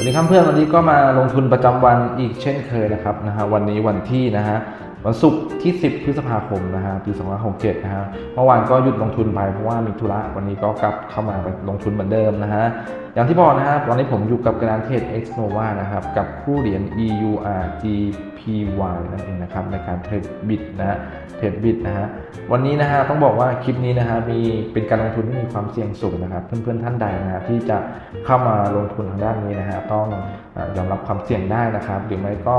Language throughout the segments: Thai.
วัสดีครับเพื่อนวันนี้ก็มาลงทุนประจำวันอีกเช่นเคยนะครับนะฮะวันนี้วันที่นะฮะวันศุกร์ที่ 10 พฤษภาคมนะฮะปี2567นะฮะเมื่อวานก็หยุดลงทุนไปเพราะว่ามีธุระวันนี้ก็กลับเข้ามาไปลงทุนเหมือนเดิมนะฮะอย่างที่บอกนะครับ ตอนนี้ผมอยู่กับกระดานเทรด X Nova นะครับ กับคู่เหรียญ EURGPY นั่นเองนะครับ ในการเทรดบิตนะเทรดบิตนะฮะ วันนี้นะฮะต้องบอกว่าคลิปนี้นะฮะมีเป็นการลงทุนที่มีความเสี่ยงสูงนะครับ เพื่อนๆท่านใดนะฮะที่จะเข้ามาลงทุนทางด้านนี้นะฮะต้องอยอมรับความเสี่ยงได้นะครับ หรือไม่ก็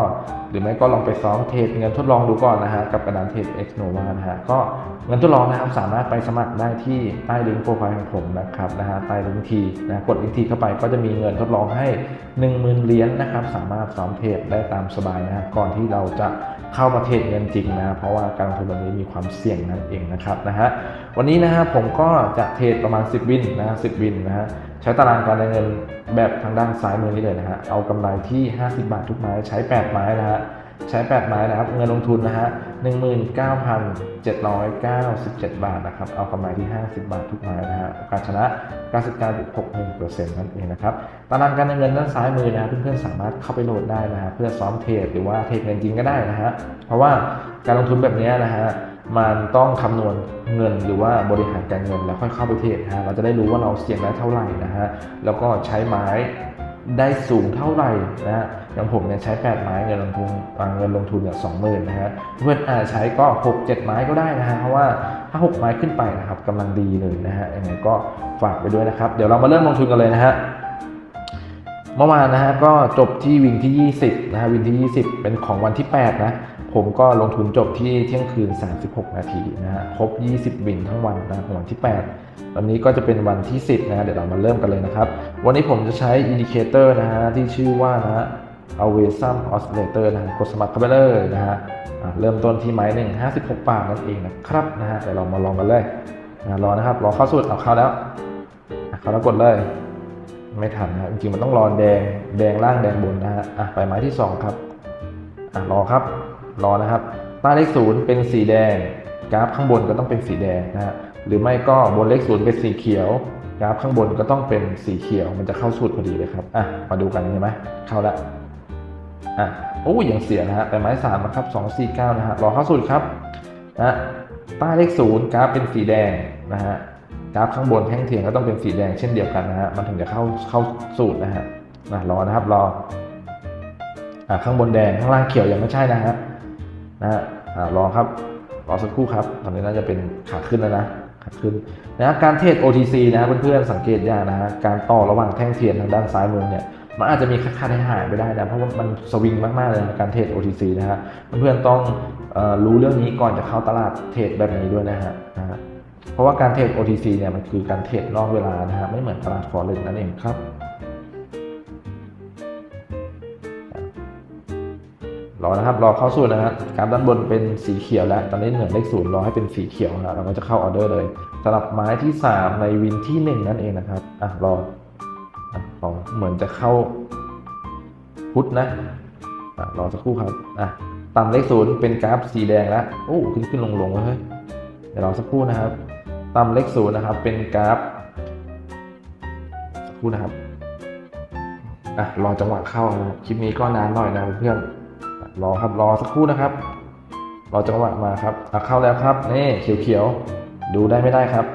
หรือไม่ก็ลองไปซ้อมเทรดเงินทดลองดูก่อนนะฮะกับกระดานเทรด X Nova นะฮะก็เงินทดลองนะครับสามารถไปสมัครได้ที่ใต้ลิงก์โปรไฟล์ของผมนะครับนะฮะใต้ลิงก์ทีนะกดลิงก์ทีเข้าไปก็จะมีเงินทดลองให้ 10,000เหรียญนะครับ สามารถซ้อมเทรดได้ตามสบายนะฮะก่อนที่เราจะเข้ามาเทรดเงินจริงนะเพราะว่าการลงทุนแบบนี้มีความเสี่ยงนั่นเองนะครับนะฮะวันนี้นะฮะผมก็จะเทรดประมาณ 10 วินนะฮะ10วินนะฮะใช้ตารางการเงินแบบทางด้านซ้ายมือนี้เลยนะฮะเอากำไรที่ 50 บาททุกไม้ใช้ 8 ไม้นะฮะใช้ 8 ไม้นะครับเงินลงทุนนะฮะ 19,797 บาทนะครับ เอากำไรที่ 50 บาททุกไม้นะฮะโอกาสชนะ 99.61%นั่นเองนะครับ ตารางการเงินด้านซ้ายมือนะเพื่อนๆสามารถเข้าไปโหลดได้นะฮะเพื่อซ้อมเทรดหรือว่าเทรดเงินจริงก็ได้นะฮะ เพราะว่าการลงทุนแบบนี้นะฮะมันต้องคำนวณเงินหรือว่าบริหารการเงินแล้วค่อยเข้าไปเทรดนะฮะ เราจะได้รู้ว่าเราเสี่ยงได้เท่าไหร่นะฮะ แล้วก็ใช้ไม้ได้สูงเท่าไหร่นะฮะ อย่างผมเนี่ยใช้ 8 ไม้เงินลงทุนเงินลงทุนเนี่ยสองหมื่นนะฮะเพื่อนอาจใช้ก็ 6 7 ไม้ก็ได้นะฮะเพราะว่าถ้า 6 ไม้ขึ้นไปนะครับกำลังดีเลยนะฮะยังไงก็ฝากไปด้วยนะครับ เดี๋ยวเรามาเริ่มลงทุนกันเลยนะฮะเมื่อวานนะฮะก็จบที่วินที่ 20นะฮะวินที่ 20 เป็นของวันที่ 8 นะผมก็ลงทุนจบที่เที่ยงคืน 36 นาทีนะฮะ ครบ 20 วินทั้งวันนะของวันที่ 8 วันนี้ก็จะเป็นวันที่ 10 นะฮะเดี๋ยวเรามาเริ่มกันเลยนะครับ วันนี้ผมจะใช้อินดิเคเตอร์นะฮะที่ชื่อว่านะ ฮะ a w a s u m Oscillator นะกดสมัครเข้าไปเลยนะฮะเริ่มต้นที่ไม้หนึ่ง56บหกปาทนั่นเองนะครับนะฮะเดี๋ยวเรามาลองกันเลยนะรอนะครับ รอเข้าสุดเอาเข้าแล้วเข้าแล้วกดเลย ไม่ทันนะจริงมันต้องรอแดงแดงล่างแดงบนนะฮะอะไปไม้ที่2ครับอะรอครับ รอนะครับใต้เลขศูนย์เป็นสีแดง กราฟข้างบนก็ต้องเป็นสีแดงนะฮะหรือไม่ก็บนเลขศูนย์เป็นสีเขียวกราฟข้างบนก็ต้องเป็นสีเขียวมันจะเข้าสูตรพอดีเลยครับอะมาดูกันใช่ไหมเข้าแล้ว อะโอ้ยังเสียนะฮะไปไม้สามนะครับสองสี่เก้านะฮะรอเข้าสูตรครับนะใต้เลขศูนย์กราฟเป็นสีแดงนะฮะกราฟข้างบนแท่งเทียนก็ต้องเป็นสีแดงเช่นเดียวกันนะฮะมันถึงจะเข้าเข้าสูตรนะฮะนะรอนะครับรออ่าข้างบนแดงข้างล่างเขียวยังไม่ใช่นะฮะนะฮะอ่ารอครับรอสักครู่ครับ ตอนนี้น่าจะเป็นขาขึ้นแล้วนะขาขึ้นนะการเทรด OTC นะเพื่อนๆสังเกตอย่างนะฮะการต่อระหว่างแท่งเทียนทางด้านซ้ายมือเนี่ย มันอาจจะมีค่าดหายไปได้นะเพราะว่ามันสวิงมากๆเลยการเทรด OTC นะฮะเพื่อนๆต้องอรู้เรื่องนี้ก่อนจะเข้าตลาดเทรดแบบนี้ด้วยนะฮะเพราะว่าการเทรด OTC เนี่ยมันคือการเทรดนอกเวลานะฮะไม่เหมือนตลาด Forex นั่นเองครับ รอนะครับรอเข้าสู่นะฮะกราฟด้านบนเป็นสีเขียวแล้วตอนนี้เหนือเลขศูนย์รอให้เป็นสีเขียวนะเราก็จะเข้าออเดอร์เลยสำหรับไม้ที่ 3 ในวินที่ 1 นั่นเองนะครับอะรอ อะรอเหมือนจะเข้าพุทธนะรอสักครู่ครับอะต่ำเลขศูนย์เป็นกราฟสีแดงแล้วโอ้ขึ้นขึ้นลงลงเฮ้ยเดี๋ยวรอสักครู่นะครับต่ำเลขศูนย์นะครับ เป็นกราฟสักครู่นะครับอะรอจังหวะเข้าครับคลิปนี้ก็นานหน่อยนะเพื่อนรอครับรอสักครู่นะครับ รอจังหวะมาครับอะเข้าแล้วครับนี่เขียวๆดูได้ไม่ได้ครับ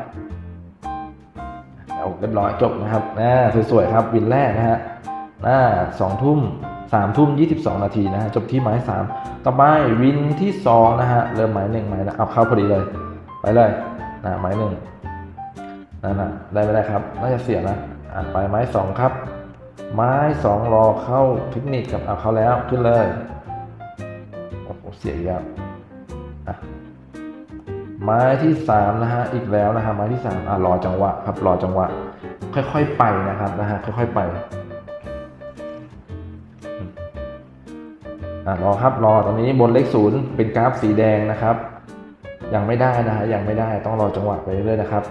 เอาเรียบร้อยจบนะครับน่าสวยๆครับวินแรกนะฮะน่าสองทุ่มสามทุ่มยี่สิบสองนาทีนะฮะจบที่ไม้สามต่อไปวินที่สองนะฮะเริ่มไม้หนึ่งไม้นะเอาเข้าพอดีเลย ไปเลยนะไม้หนึ่งนั่นนะได้ไม่ได้ครับน่าจะเสียนะอะไปไม้สองครับ ไม้สองรอเข้าเทคนิคกับเอาเข้าแล้วขึ้นเลยโอ้โหเสียยากอะ ไม้ที่สามนะฮะอีกแล้วนะฮะไม้ที่สามอะรอจังหวะครับรอจังหวะ ค่อยๆไปนะครับนะฮะค่อยๆไปอะรอครับรอตอนนี้บนเลขศูนย์เป็นกราฟสีแดงนะครับ ยังไม่ได้นะฮะยังไม่ได้ต้องรอจังหวะไปเรื่อยๆนะครับ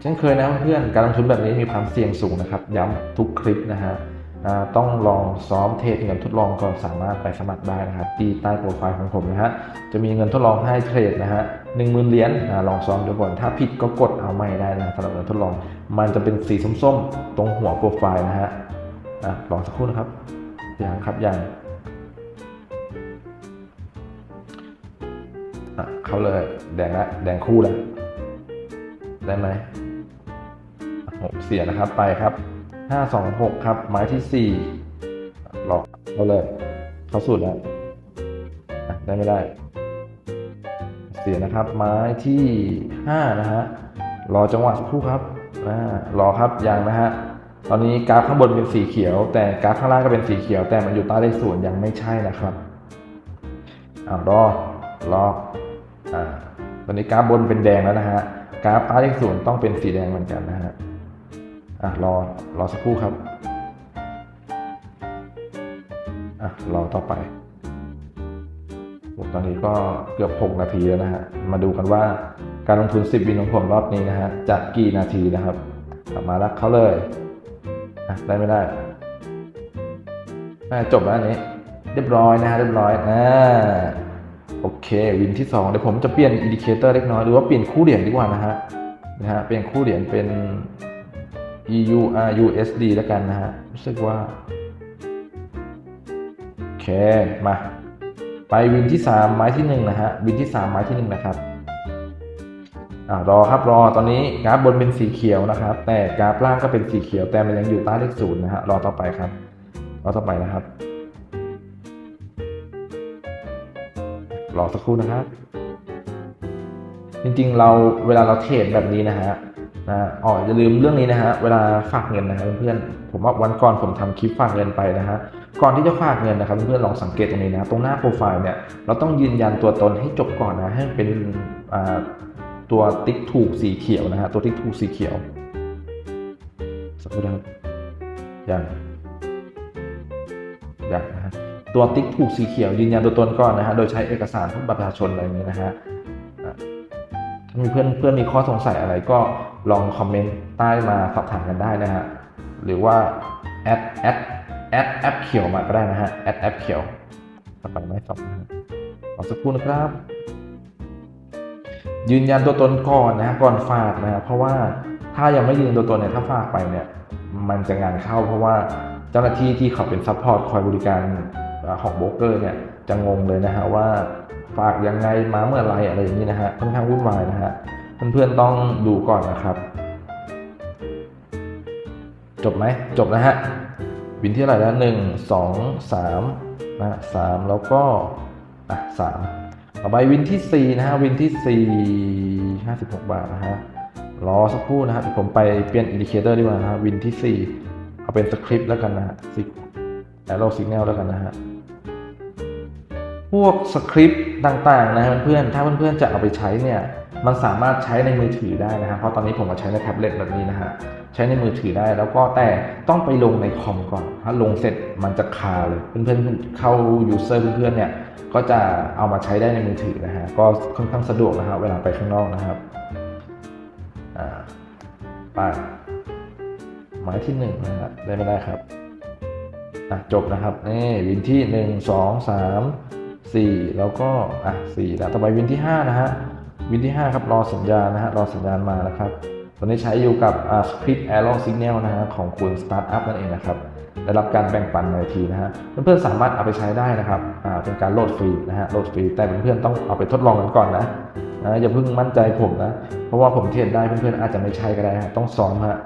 เช่นเคยนะเพื่อนการลงทุนแบบนี้มีความเสี่ยงสูงนะครับ ย้ำทุกคลิปนะฮะ ต้องลองซ้อมเทรดเงินทดลองก่อนสามารถไปสมัครได้นะครับที่ใต้โปรไฟล์ของผมนะฮะจะมีเงินทดลองให้เทรดนะฮะหนึ่งหมื่นเหรียญลองซ้อมดูก่อนถ้าผิดก็กดเอาไม่ได้นะสำหรับการทดลอง มันจะเป็นสีส้มๆ ตรงหัวโปรไฟล์นะฮะอะลองสักครู่นะครับอย่างครับอย่างเข้าเลยแดงละแดงคู่ล้วได้ไหมอะหกเสียนะครับไปครับ ห้าสองหกครับ ไม้ที่สี่ลองเขาเลย เขาสุดแล้ว ได้ไม่ได้ เสียนะครับ ไม้ที่ห้านะฮะ รอจังหวะสักครู่ครับรอครับยังนะฮะ ตอนนี้กราฟข้างบนเป็นสีเขียว แต่กราฟข้างล่างก็เป็นสีเขียว แต่มันอยู่ใต้เลขศูนย์ยังไม่ใช่นะครับอ่ารอรออ่าตอนนี้กราฟบนเป็นแดงแล้วนะฮะกราฟใต้เลขศูนย์ต้องเป็นสีแดงเหมือนกันนะฮะ อะรอรอสักครู่ครับอะรอต่อไปผมตอนนี้ก็เกือบ 6 นาทีแล้วนะฮะ มาดูกันว่าการลงทุน 10บินของผมรอบนี้นะฮะจะกี่นาทีนะครับกลับมาแล้วเขาเลยอะได้ไม่ได้จบแล้วอันนี้ เรียบร้อยนะฮะเรียบร้อยอ่าโอเค วินที่2เดี๋ยวผมจะเปลี่ยนอินดิเคเตอร์เล็กน้อยหรือว่าเปลี่ยนคู่เหรียญดีกว่านะฮะนะฮะเปลี่ยนคู่เหรียญเป็น EU RUSD แล้วกันนะฮะ รู้สึกว่า โอเค มา ไปวินที่ 3 ไม้ที่1นะฮะ วินที่ 3 ไม้ที่ 1 นะครับอ่ารอครับรอตอนนี้กราฟบนเป็นสีเขียวนะครับ แต่กราฟล่างก็เป็นสีเขียว แต่มันยังอยู่ใต้เลขศูนย์นะฮะรอต่อไปครับ รอต่อไปนะครับ รอสักครู่นะครับ จริงๆเราเวลาเราเทรดแบบนี้นะฮะ นะอ๋ออย่าลืมเรื่องนี้นะฮะเวลาฝากเงินนะฮะเพื่อนๆผมว่าวันก่อนผมทำคลิปฝากเงินไปนะฮะก่อนที่จะฝากเงินนะครับเพื่อนๆลองสังเกตตรงนี้นะตรงหน้าโปรไฟล์เนี่ยเราต้องยืนยันตัวตนให้จบก่อนนะให้เป็นตัวติ๊กถูกสีเขียวนะฮะตัวติ๊กถูกสีเขียวสักครู่นะครับยังยังนะฮะตัวติ๊กถูกสีเขียวยืนยันตัวตนก่อนนะฮะโดยใช้เอกสารพวกบัตรประชาชนอะไรอย่างนี้นะฮะ มีเพื่อนเพื่อนมีข้อสงสัยอะไรก็ลองคอมเมนต์ใต้มาสอบถามกันได้นะฮะ หรือว่าแอดแอดแอดแอปเขียวมาก็ได้นะฮะแอดแอปเขียวต่อไปไม่สอบนะฮะขอสักครู่นะครับ ยืนยันตัวตนก่อนนะฮะก่อนฝากนะฮะเพราะว่าถ้ายังไม่ยืนยันตัวตนเนี่ยถ้าฝากไปเนี่ยมันจะงานเข้าเพราะว่าเจ้าหน้าที่ที่เขาเป็นซัพพอร์ตคอยบริการของโบรกเกอร์เนี่ย จะงงเลยนะฮะว่าฝากยังไงมาเมื่อไรอะไรอย่างนี้นะฮะค่อนข้างวุ่นวายนะฮะเพื่อนๆต้องดูก่อนนะครับ จบไหมจบนะฮะวินที่อะไรแล้วหนึ่งสองสามนะสามแล้วก็อะสามต่อไปวินที่สี่นะฮะ วินที่สี่ห้าสิบหกบาทนะฮะ รอสักครู่นะฮะผมไปเปลี่ยนอินดิเคเตอร์ดีกว่านะฮะ วินที่สี่เอาเป็นสคริปต์แล้วกันนะฮะสิแอโรสิกแนลแล้วกันนะฮะ พวกสคริปต์ต่างๆนะเพื่อนๆถ้าเพื่อนๆจะเอาไปใช้เนี่ยมันสามารถใช้ในมือถือได้นะฮะเพราะตอนนี้ผมมาใช้ในแท็บเล็ตแบบนี้นะฮะใช้ในมือถือได้แล้วก็แต่ต้องไปลงในคอมก่อน ถ้าลงเสร็จมันจะคาเลยเพื่อนๆเข้า user เพื่อนๆเนี่ยก็จะเอามาใช้ได้ในมือถือนะฮะก็ค่อนข้างสะดวกนะฮะเวลาไปข้างนอกนะครับอ่าไปหมายที่หนึ่งนะฮะได้ไม่ได้ครับอะจบนะครับนี่วินที่หนึ่ง สี่แล้วก็อะสี่แล้วต่อไปวินที่ห้านะฮะวินที่ห้าครับ รอสัญญาณนะฮะรอสัญญาณมานะครับตอนนี้ใช้อยู่กับอ่า Script Arrow Signal นะฮะของคุณ Startup นั่นเองนะครับได้รับการแบ่งปันในทีนะฮะเพื่อนๆสามารถเอาไปใช้ได้นะครับอ่าเป็นการโหลดฟรีนะฮะโหลดฟรีแต่เพื่อนๆต้องเอาไปทดลองกันก่อนนะนะอย่าเพิ่งมั่นใจผมนะ เพราะว่าผมเทรดได้เพื่อนๆอาจจะไม่ใช่ก็ได้ฮะต้องซ้อมฮะ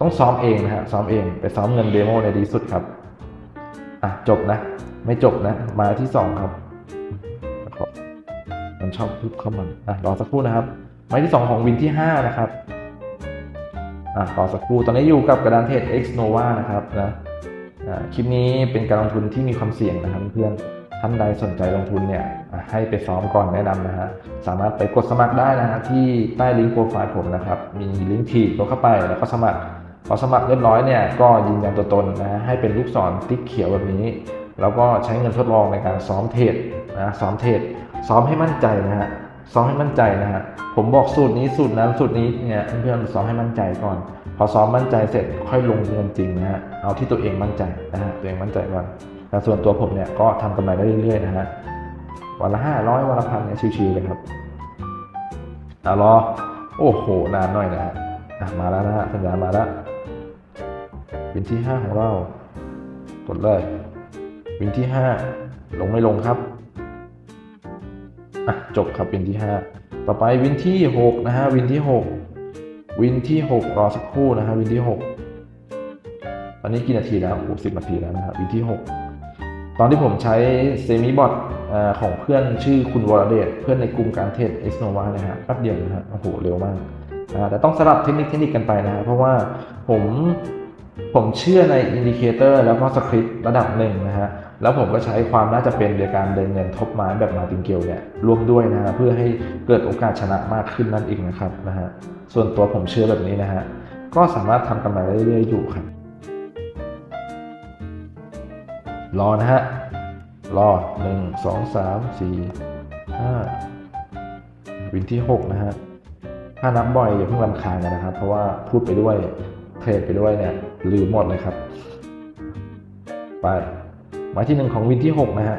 ต้องซ้อมเองนะฮะซ้อมเองไปซ้อมเงินเดโมในดีสุดครับอะจบนะ ไม่จบนะ มาที่สองครับ มันชอบพึบเข้ามาอะรอสักครู่นะครับ ไม้ที่สองของวินที่ห้านะครับอะรอสักครู่ตอนนี้อยู่กับกระดานเทรด X Nova นะครับนะอ่าคลิปนี้เป็นการลงทุนที่มีความเสี่ยงนะครับเพื่อนท่านใดสนใจลงทุนเนี่ยให้ไปซ้อมก่อนแนะนำนะฮะสามารถไปกดสมัครได้นะฮะที่ใต้ลิงก์โปรไฟล์ผมนะครับ มีลิงก์ทีกดเข้าไปแล้วก็สมัครพอสมัครเรียบร้อยเนี่ยก็ยืนยันตัวตนนะให้เป็นลูกศรติ๊กเขียวแบบนี้ แล้วก็ใช้เงินทดลองในการซ้อมเทรดนะซ้อมเทรด ซ้อมให้มั่นใจนะฮะซ้อมให้มั่นใจนะฮะผมบอกสูตรนี้สูตรนั้นสูตรนี้เนี่ยเพื่อนๆซ้อมให้มั่นใจก่อน พอซ้อมมั่นใจเสร็จค่อยลงเงินจริงนะฮะเอาที่ตัวเองมั่นใจนะฮะตัวเองมั่นใจก่อนแต่ส่วนตัวผมเนี่ยก็ทำกำไรได้เรื่อยๆนะฮะวันละห้าร้อยวันละพันเนี่ยชิวๆเลยครับอะรอโอ้โหนานหน่อยนะฮะมาแล้วนะฮะสัญญาณมาแล้ววินที่ห้าของเรากดเลยวินที่ห้าลงไม่ลงครับ อะจบครับวินที่ห้าต่อไปวินที่หกนะฮะวินที่หกวินที่หกรอสักครู่นะฮะวินที่หกตอนนี้กี่นาทีแล้วโอ้สิบนาทีแล้วนะฮะวินที่หกตอนที่ผมใช้เซมิบอทของเพื่อนชื่อคุณวรเดชเพื่อนในกลุ่มการเทรดเอ็กโนวานะฮะแป๊บเดียวนะฮะโอ้โหเร็วมากนะฮะแต่ต้องสลับเทคนิคเทคนิคกันไปนะฮะเพราะว่าผมผมเชื่อในอินดิเคเตอร์แล้วก็สคริปต์ระดับหนึ่งนะฮะ แล้วผมก็ใช้ความน่าจะเป็นในการเดินเงินทบไม้แบบมาติงเกลเนี่ยร่วมด้วยนะฮะเพื่อให้เกิดโอกาสชนะมากขึ้นนั่นเองนะครับนะฮะส่วนตัวผมเชื่อแบบนี้นะฮะก็สามารถทำกำไรได้เรื่อยๆอยู่ครับรอนะฮะรอหนึ่งสองสามสี่ห้าวินที่หกนะฮะถ้านับบ่อยอย่าเพิ่งรำคาญกันนะครับ เพราะว่าพูดไปด้วยเทรดไปด้วยเนี่ยลืมหมดเลยครับ ไป หมายที่หนึ่งของวินที่ 6 นะฮะ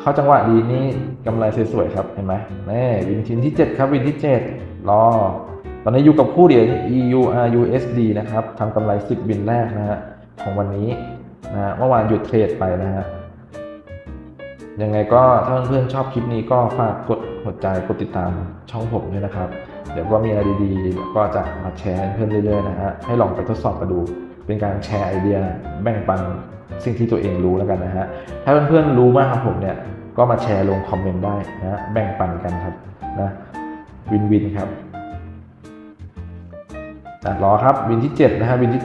เข้าจังหวะดีนี่กำไรสวยๆครับเห็นไหมแน่วินทินที่ 7 ครับวินที่ 7 รอ ตอนนี้อยู่กับคู่เดียว EURUSD นะครับทำกำไร 10 วินแรกนะฮะของวันนี้นะฮะเมื่อวานหยุดเทรดไปนะฮะยังไงก็ถ้าเพื่อนๆชอบคลิปนี้ก็ฝากกดหัวใจกดติดตามช่องผมด้วยนะครับ เดี๋ยวก็มีอะไรดีๆ ก็จะมาแชร์ให้เพื่อนเรื่อยๆนะฮะให้ลองไปทดสอบกันดู เป็นการแชร์ไอเดียแบ่งปัน สิ่งที่ตัวเองรู้แล้วกันนะฮะ ถ้าเพื่อนๆรู้มากครับผมเนี่ยก็มาแชร์ลงคอมเมนต์ได้นะแบ่งปันกันครับนะวินวินครับอะรอครับวินที่7นะฮะวินที่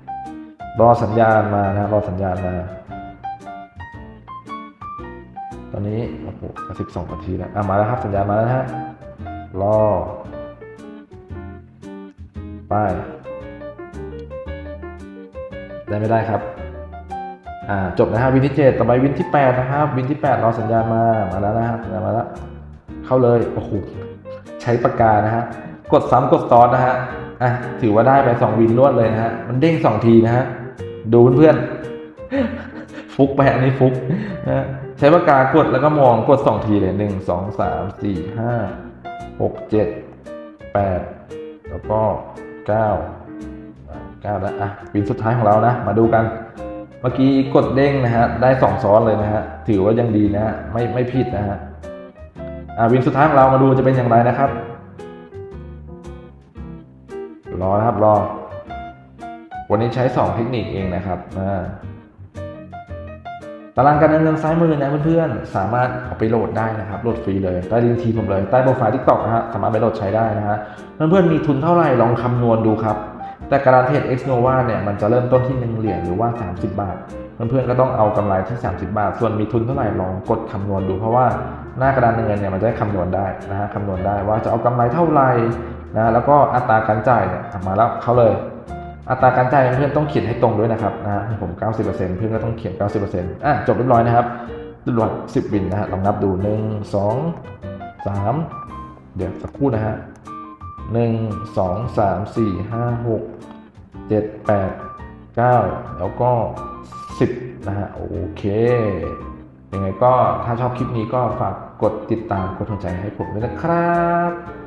7 รอสัญญาณมานะรอสัญญาณมา ตอนนี้โอ้โหสิบสองนาทีแล้วอะมาแล้วครับสัญญาณมาแล้วนะฮะรอไปได้ไม่ได้ครับ จบนะฮะวินที่ 7 ต่อไปวินที่ 8 นะครับ วินที่8รอสัญญาณมา มาแล้วนะครับสัญญามาแล้ว เข้าเลย โอ้โห ใช้ปากกานะฮะ กดซ้ำกดซ้อนนะฮะ อะ ถือว่าได้ไป 2 วินรวดเลยนะฮะ มันเด้ง 2 ทีนะฮะ ดูเพื่อนๆ ฟุกไปอันนี้ฟุกนะใช้ปากกากดแล้วก็มองกด 2 ทีเลย 1 2 3 4 5 6 7 8 แล้วก็9เก้าแล้วอะวินสุดท้ายของเรานะ มาดูกัน มื่อกี้กดเด้งนะฮะได้สองซ้อนเลยนะฮะถือว่ายังดีนะฮะไม่ไม่ผิดนะฮะอะวินสุดท้ายของเรามาดูจะเป็นอย่างไรนะครับ รอนะครับรอ วันนี้ใช้สองเทคนิคเองนะครับอ่าตารางการเงินซ้ายมือนะเพื่อนๆ สามารถเอาไปโหลดได้นะครับ โหลดฟรีเลย ใต้ลิงก์ทีผมเลย ใต้โปรไฟล์ทิกตอกนะฮะ สามารถไปโหลดใช้ได้นะฮะ เพื่อนๆ มีทุนเท่าไหร่ลองคำนวณดูครับ แต่การเทรด X Nova เนี่ยมันจะเริ่มต้นที่ 1 เหรียญหรือว่า 30 บาท เพื่อนๆก็ต้องเอากำไรที่ 30 บาท ส่วนมีทุนเท่าไหร่ลองกดคำนวณดูเพราะว่าหน้ากระดานเงินเนี่ยมันจะได้คำนวณได้นะฮะคำนวณได้ว่าจะเอากำไรเท่าไหร่นะแล้วก็อัตราการจ่ายเนี่ยมาแล้วเขาเลย อัตราการจ่ายเพื่อนๆต้องเขียนให้ตรงด้วยนะครับนะให้ผม 90%เพื่อนก็ต้องเขียน 90%อะจบเรียบร้อยนะครับตลอด10วินนะฮะลองนับดู 1 2 3 เดี๋ยวสักครู่นะฮะ 1 2 3 4 5 6 7 8 9 แล้วก็ 10 นะฮะ โอเค ยังไงก็ถ้าชอบคลิปนี้ก็ฝากกดติดตามกดหัวใจให้ผมด้วยนะครับ